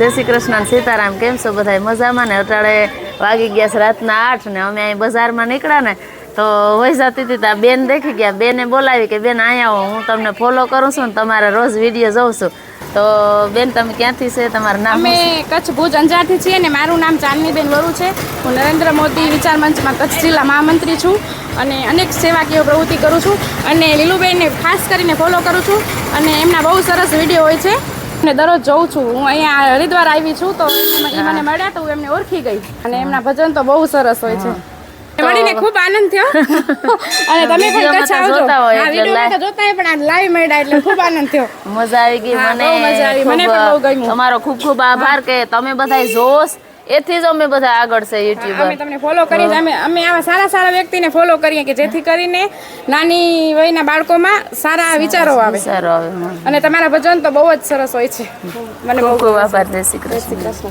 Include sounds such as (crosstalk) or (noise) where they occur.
જય શ્રી કૃષ્ણ સીતારામ. કેમ છો બધા મજામાં ને? અટાળે વાગી ગયા છે રાતના આઠ ને અમે અહીં બજારમાં નીકળ્યા ને તો વહી જતી હતી ત્યાં બેન દેખી ગયા. બેને બોલાવી કે બેન અહીંયા આવો. હું તમને ફોલો કરું છું ને તમારા રોજ વીડિયો જોઉં છું. તો બેન તમે ક્યાંથી છે? તમારું નામ અમે કચ્છ ભુજ અંજારથી છીએ ને મારું નામ ચાંદનીબેન વરુ છે. હું નરેન્દ્ર મોદી વિચાર મંચમાં કચ્છ જિલ્લા મહામંત્રી છું અને અનેક સેવાકીય પ્રવૃત્તિ કરું છું અને લીલુબેનને ખાસ કરીને ફોલો કરું છું અને એમના બહુ સરસ વીડિયો હોય છે. અને દરરોજ જોઉં છું. હું અહીંયા હરિદ્વાર આવી છું તો એ મને મળ્યા તો હું એમને ઓળખી ગઈ. અને એમના ભજન તો બહુ સરસ હોય છે. મળીને ખૂબ આનંદ થયો. (laughs) અને તમે પણ કચ્છ આવજો. હોય એટલે તો જોતા પણ આ લાઈવ મળ્યા એટલે ખૂબ આનંદ થયો. મજા આવી ગઈ મને. મજા આવી. મને પણ બહુ ગમ્યું. તમારો ખૂબ ખૂબ આભાર કે તમે બધાય જોશ એથી જ અમે બધા આગળ છે અમે તમને ફોલો કરીએ અમે અમે આવા સારા સારા વ્યક્તિને ફોલો કરીએ કે જેથી કરીને નાની વયના બાળકોમાં સારા વિચારો આવે. સારો આવે અને તમારા ભજન તો બહુ જ સરસ હોય છે. મને બહુ ખૂબ આભાર. જય શ્રી કૃષ્ણ.